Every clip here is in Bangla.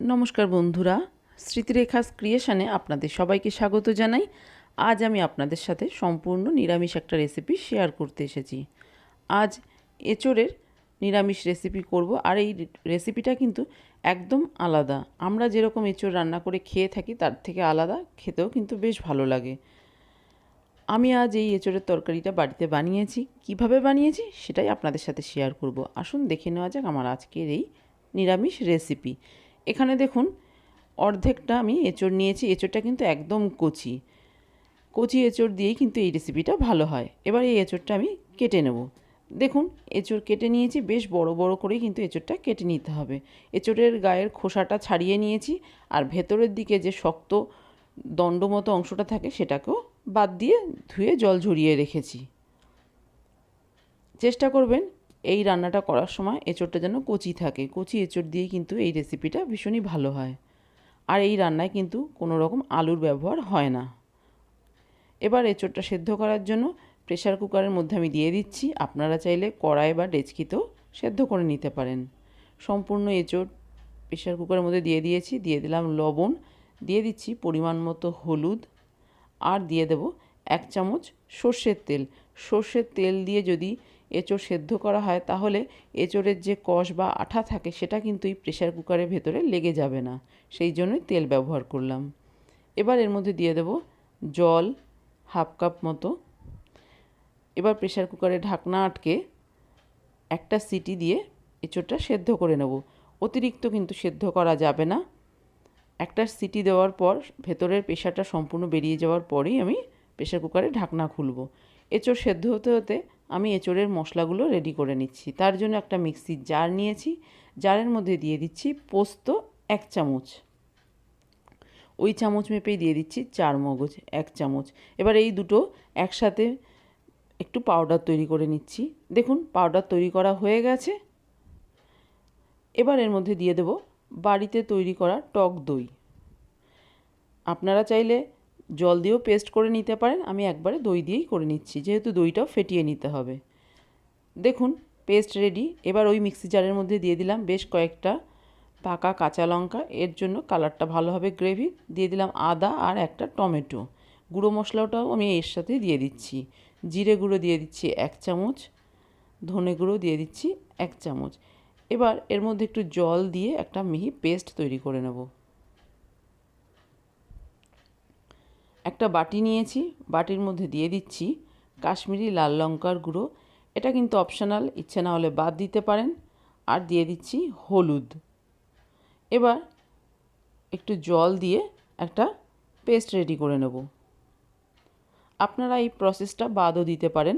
নমস্কার বন্ধুরা, স্মৃতিরেখাস ক্রিয়েশনে আপনাদের সবাইকে স্বাগত জানাই। আজ আমি আপনাদের সাথে সম্পূর্ণ নিরামিষ একটা রেসিপি শেয়ার করতে এসেছি। আজ এঁচোড়ের নিরামিষ রেসিপি করব আর এই রেসিপিটা কিন্তু একদম আলাদা। আমরা যেরকম এঁচোড় রান্না করে খেয়ে থাকি, তার থেকে আলাদা, খেতেও কিন্তু বেশ ভালো লাগে। আমি আজ এই এঁচোড়ের তরকারিটা বাড়িতে বানিয়েছি। কীভাবে বানিয়েছি সেটাই আপনাদের সাথে শেয়ার করব। আসুন দেখে নেওয়া যাক আমার আজকের এই নিরামিষ রেসিপি এখানে দেখুন, অর্ধেকটা আমি এঁচড় নিয়েছি। এঁচড়টা কিন্তু একদম কচি। কচি এঁচড় দিয়েই কিন্তু এই রেসিপিটা ভালো হয়। এবার এই এঁচড়টা আমি কেটে নেব। দেখুন, এঁচড় কেটে নিয়েছি, বেশ বড় বড় করেই কিন্তু এঁচড়টা কেটে নিতে হবে। এঁচড়ের গায়ের খোসাটা ছাড়িয়ে নিয়েছি আর ভেতরের দিকে যে শক্ত দণ্ড মতো অংশটা থাকে সেটাকেও বাদ দিয়ে ধুয়ে জল ঝরিয়ে রেখেছি। চেষ্টা করবেন এই রান্নাটা করার সময় এঁচড়টা যেন কচি থাকে। কচি এঁচড় দিয়ে কিন্তু এই রেসিপিটা ভীষণই ভালো হয়। আর এই রান্নায় কিন্তু কোনো রকম আলুর ব্যবহার হয় না। এবার এঁচড়টা সেদ্ধ করার জন্য প্রেশার কুকারের মধ্যে আমি দিয়ে দিচ্ছি। আপনারা চাইলে কড়াই বা ডেচকিতেও সেদ্ধ করে নিতে পারেন। সম্পূর্ণ এঁচড় প্রেশার কুকারের মধ্যে দিয়ে দিয়েছি। দিয়ে দিলাম লবণ। দিয়ে দিচ্ছি পরিমাণ মতো হলুদ। আর দিয়ে দেব এক চামচ সর্ষের তেল। সর্ষের তেল দিয়ে যদি এঁচড় সেদ্ধ করা হয়, তাহলে এঁচড়ের যে কষ বা আঠা থাকে, সেটা কিন্তু এই প্রেশার কুকারের ভেতরে লেগে যাবে না। সেই জন্যই তেল ব্যবহার করলাম। এবার এর মধ্যে দিয়ে দেব জল হাফ কাপ মতো। এবার প্রেশার কুকারে ঢাকনা আটকে একটা সিটি দিয়ে এঁচড়টা সেদ্ধ করে নেব। অতিরিক্ত কিন্তু সেদ্ধ করা যাবে না। একটা সিটি দেওয়ার পর, ভেতরের প্রেশারটা সম্পূর্ণ বেরিয়ে যাওয়ার পরেই আমি প্রেশার কুকারে ঢাকনা খুলব। এঁচড় সেদ্ধ হতে হতে আমি এঁচড়ের মশলাগুলো রেডি করে নিচ্ছি। তার জন্য একটা মিক্সির জার নিয়েছি। জারের মধ্যে দিয়ে দিচ্ছি পোস্ত এক চামচ। ওই চামচ মেপেই দিয়ে দিচ্ছি চার মগজ, এক চামচ। এবার এই দুটো একসাথে একটু পাউডার তৈরি করে নিচ্ছি। দেখুন পাউডার তৈরি করা হয়ে গেছে। এবার এর মধ্যে দিয়ে দেব বাড়িতে তৈরি করা টক দই। আপনারা চাইলে জল দিয়েও পেস্ট করে নিতে পারেন। আমি একবারে দই দিয়েই করে নিচ্ছি। যেহেতু দইটাও ফেটিয়ে নিতে হবে। দেখুন পেস্ট রেডি এবার ওই মিক্সি জারের মধ্যে দিয়ে দিলাম বেশ কয়েকটা পাকা কাঁচা লঙ্কা। এর জন্য কালারটা ভালো হবে গ্রেভি। দিয়ে দিলাম আদা আর একটা টমেটো। গুঁড়ো মশলাটাও আমি এর সাথে দিয়ে দিচ্ছি। জিরে গুঁড়ো দিয়ে দিচ্ছি এক চামচ। ধনে গুঁড়ো দিয়ে দিচ্ছি এক চামচ। এবার এর মধ্যে একটু জল দিয়ে একটা মিহি পেস্ট তৈরি করে নেব। একটা বাটি নিয়েছি, বাটির মধ্যে দিয়ে দিচ্ছি কাশ্মীরি লাল লঙ্কার গুঁড়ো। এটা কিন্তু অপশনাল, ইচ্ছে না হলে বাদ দিতে পারেন। আর দিয়ে দিচ্ছি হলুদ। এবার একটু জল দিয়ে একটা পেস্ট রেডি করে নেব। আপনারা এই প্রসেসটা বাদও দিতে পারেন।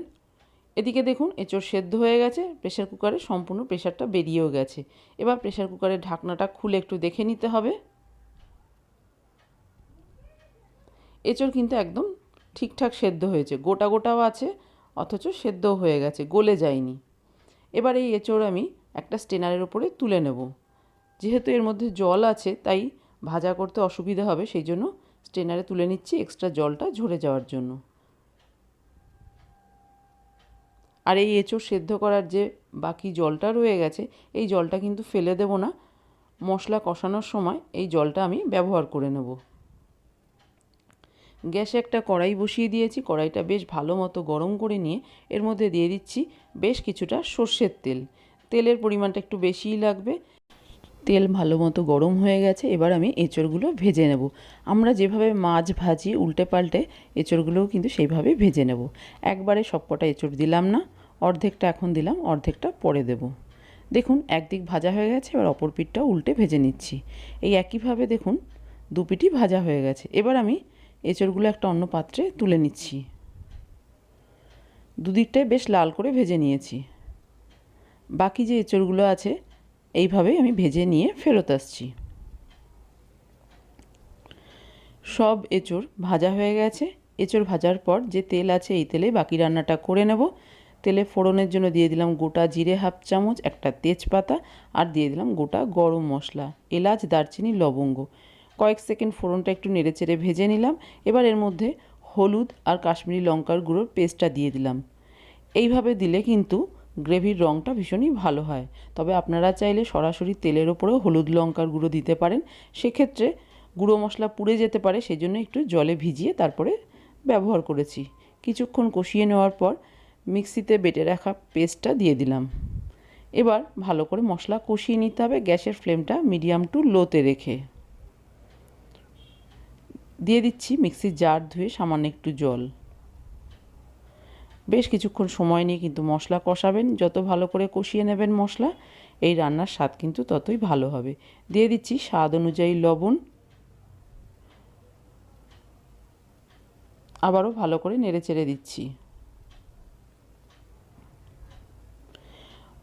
এদিকে দেখুন, এঁচড় সেদ্ধ হয়ে গেছে প্রেশার কুকারে সম্পূর্ণ প্রেশারটা বেরিয়েও গেছে। এবার প্রেশার কুকারের ঢাকনাটা খুলে একটু দেখে নিতে হবে। এঁচড় কিন্তু একদম ঠিকঠাক সেদ্ধ হয়েছে। গোটা গোটাও আছে, অথচ সেদ্ধও হয়ে গেছে, গলে যায়নি। এবার এই এঁচড় আমি একটা স্টেনারের ওপরে তুলে নেব। যেহেতু এর মধ্যে জল আছে, তাই ভাজা করতে অসুবিধা হবে, সেই জন্য স্টেনারে তুলে নিচ্ছি এক্সট্রা জলটা ঝরে যাওয়ার জন্য। আর এই এঁচড় সেদ্ধ করার যে বাকি জলটা রয়ে গেছে, এই জলটা কিন্তু ফেলে দেব না। মশলা কষানোর সময় এই জলটা আমি ব্যবহার করে নেব। গ্যাসে একটা কড়াই বসিয়ে দিয়েছি, কড়াইটা বেশ ভালো মতো গরম করে নিয়ে এর মধ্যে দিয়ে দিচ্ছি বেশ কিছুটা সর্ষের তেল। তেলের পরিমাণটা একটু বেশিই লাগবে। তেল ভালো মতো গরম হয়ে গেছে, এবার আমি এঁচড়গুলো ভেজে নেব। আমরা যেভাবে মাছ ভাজি উল্টে পাল্টে, এঁচড়গুলোও কিন্তু সেইভাবে ভেজে নেব। একবারে সবকটা এঁচড় দিলাম না, অর্ধেকটা এখন দিলাম, অর্ধেকটা পরে দেব। দেখুন, একদিক ভাজা হয়ে গেছে, এবার অপর পিঠটাও উল্টে ভেজে নিচ্ছি। এই একইভাবে দেখুন, দু পিঠই ভাজা হয়ে গেছে। এবার আমি এঁচড়গুলো একটা অন্য পাত্রে তুলে নিচ্ছি। দুদিকটাই বেশ লাল করে ভেজে নিয়েছি। বাকি যে এঁচড়গুলো আছে, এইভাবেই আমি ভেজে নিয়ে ফেরত আসছি। সব এঁচড় ভাজা হয়ে গেছে। এঁচড় ভাজার পর যে তেল আছে, এই তেলে বাকি রান্নাটা করে নেব। তেলে ফোড়নের জন্য দিয়ে দিলাম গোটা জিরে হাফ চামচ, একটা তেজপাতা, আর দিয়ে দিলাম গোটা গরম মশলা, এলাচ, দারচিনি, লবঙ্গ। কয়েক সেকেন্ড ফোড়নটা একটু নেড়ে চেড়ে ভেজে নিলাম। এবার এর মধ্যে হলুদ আর কাশ্মীরি লঙ্কার গুঁড়োর পেস্টটা দিয়ে দিলাম। এইভাবে দিলে কিন্তু গ্রেভির রঙটা ভীষণই ভালো হয়। তবে আপনারা চাইলে সরাসরি তেলের ওপরেও হলুদ লঙ্কার গুঁড়ো দিতে পারেন। সেক্ষেত্রে গুঁড়ো মশলা পুড়ে যেতে পারে সেই জন্য একটু জলে ভিজিয়ে তারপরে ব্যবহার করেছি। কিছুক্ষণ কষিয়ে নেওয়ার পর মিক্সিতে বেটে রাখা পেস্টটা দিয়ে দিলাম। এবার ভালো করে মশলা কষিয়ে নিতে হবে। গ্যাসের ফ্লেমটা মিডিয়াম টু লোতে রেখে। দিয়ে দিচ্ছি মিক্সির জার ধুয়ে সামান্য একটু জল। বেশ কিছুক্ষণ সময় নিয়ে কিন্তু মশলা কষাবেন। যত ভালো করে কষিয়ে নেবেন মশলা, এই রান্নার স্বাদ কিন্তু ততই ভালো হবে। দিয়ে দিচ্ছি স্বাদ অনুযায়ী লবণ। আবারও ভালো করে নেড়ে চেড়ে দিচ্ছি।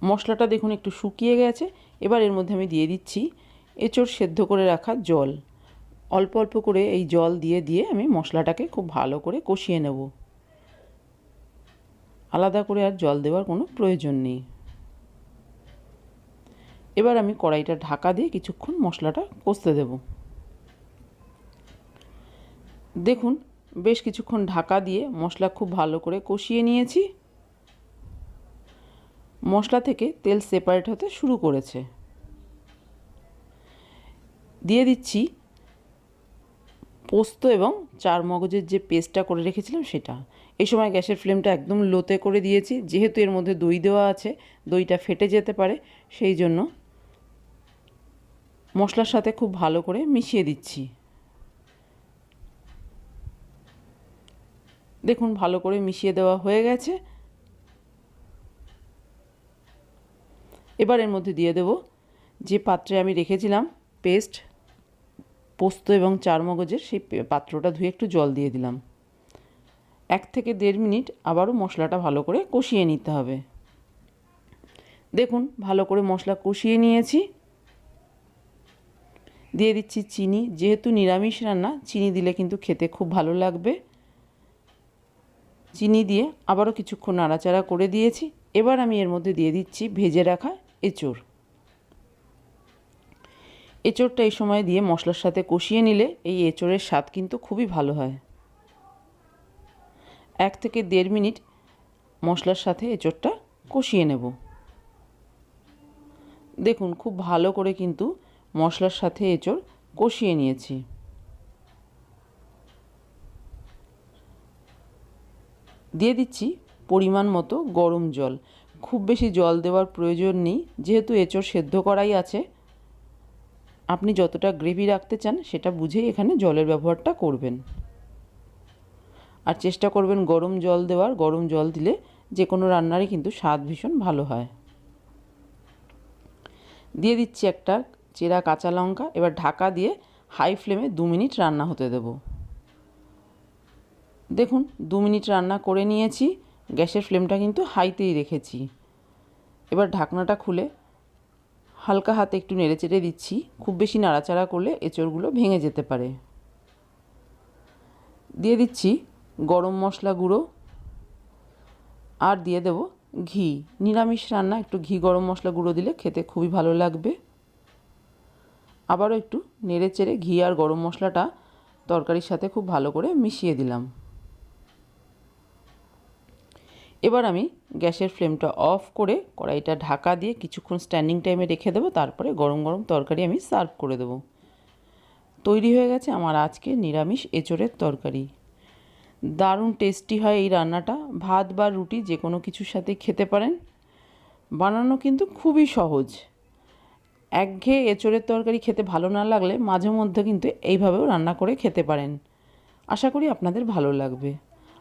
মশলাটা দেখুন একটু শুকিয়ে গেছে। এবার এর মধ্যে আমি দিয়ে দিচ্ছি এঁচড় সেদ্ধ করে রাখা জল। অল্প অল্প করে এই জল দিয়ে দিয়ে আমি মশলাটাকে খুব ভালো করে কষিয়ে নেব। আলাদা করে আর জল দেওয়ার কোনো প্রয়োজন নেই। এবার আমি কড়াইটা ঢাকা দিয়ে কিছুক্ষণ মশলাটা কষতে দেব। দেখুন, বেশ কিছুক্ষণ ঢাকা দিয়ে মশলা খুব ভালো করে কষিয়ে নিয়েছি। মশলা থেকে তেল সেপারেট হতে শুরু করেছে। দিয়ে দিচ্ছি পোস্ত এবং চার মগজের যে পেস্টটা করে রেখেছিলাম সেটা। এই সময় গ্যাসের ফ্লেমটা একদম লোতে করে দিয়েছি, যেহেতু এর মধ্যে দই দেওয়া আছে, দইটা ফেটে যেতে পারে, সেই জন্য মশলার সাথে খুব ভালো করে মিশিয়ে দিচ্ছি। দেখুন, ভালো করে মিশিয়ে দেওয়া হয়ে গেছে। এবার এর মধ্যে দিয়ে দেব যে পাত্রে আমি রেখেছিলাম পেস্ট পোস্ত এবং চারমগজের সেই পাত্রটা ধুয়ে একটু জল দিয়ে দিলাম। এক থেকে দেড় মিনিট আবারও মশলাটা ভালো করে কষিয়ে নিতে হবে। দেখুন, ভালো করে মশলা কষিয়ে নিয়েছি। দিয়ে দিচ্ছি চিনি। যেহেতু নিরামিষ রান্না, চিনি দিলে কিন্তু খেতে খুব ভালো লাগবে। চিনি দিয়ে আবারও কিছুক্ষণ নাড়াচাড়া করে দিয়েছি। এবার আমি এর মধ্যে দিয়ে দিচ্ছি ভেজে রাখা এঁচড়। এঁচড়টা এই সময় দিয়ে মশলার সাথে কষিয়ে নিলে এই এঁচড়ের স্বাদ কিন্তু খুবই ভালো হয়। এক থেকে দেড় মিনিট মশলার সাথে এঁচড়টা কষিয়ে নেব। দেখুন, খুব ভালো করে কিন্তু মশলার সাথে এঁচড় কষিয়ে নিয়েছি। দিয়ে দিচ্ছি পরিমাণ মতো গরম জল। খুব বেশি জল দেওয়ার প্রয়োজন নেই, যেহেতু এঁচড় সেদ্ধ করাই আছে আপনি যতটা গ্রেভি রাখতে চান, সেটা বুঝেই এখানে জলের ব্যবহারটা করবেন। আর চেষ্টা করবেন গরম জল দেওয়ার। গরম জল দিলে যে কোনো রান্নারই কিন্তু স্বাদ ভীষণ ভালো হয়। দিয়ে দিচ্ছি একটা চেরা কাঁচা লঙ্কা। এবার ঢাকা দিয়ে হাই ফ্লেমে দু মিনিট রান্না হতে দেব। দেখুন, দু মিনিট রান্না করে নিয়েছি। গ্যাসের ফ্লেমটা কিন্তু হাইতেই রেখেছি। এবার ঢাকনাটা খুলে হালকা হাতে একটু নেড়ে চেড়ে দিচ্ছি। খুব বেশি নাড়াচাড়া করলে এঁচড়গুলো ভেঙে যেতে পারে। দিয়ে দিচ্ছি গরম মশলা গুঁড়ো। আর দিয়ে দেব ঘি। নিরামিষ রান্না, একটু ঘি গরম মশলা গুঁড়ো দিলে খেতে খুবই ভালো লাগবে। আবারও একটু নেড়ে চেড়ে ঘি আর গরম মশলাটা তরকারির সাথে খুব ভালো করে মিশিয়ে দিলাম। এবার আমি গ্যাসের ফ্লেমটা অফ করে কড়াইটা ঢাকা দিয়ে কিছুক্ষণ স্ট্যান্ডিং টাইমে রেখে দেবো, তারপরে গরম গরম তরকারি আমি সার্ভ করে দেবো। তৈরি হয়ে গেছে আমার আজকে নিরামিষ এঁচড়ের তরকারি। দারুণ টেস্টি হয় এই রান্নাটা। ভাত বা রুটি যে কোনো কিছুর সাথে খেতে পারেন। বানানো কিন্তু খুবই সহজ। একঘেয়ে এঁচড়ের তরকারি খেতে ভালো না লাগলে মাঝে মধ্যে কিন্তু এইভাবেও রান্না করে খেতে পারেন। আশা করি আপনাদের ভালো লাগবে।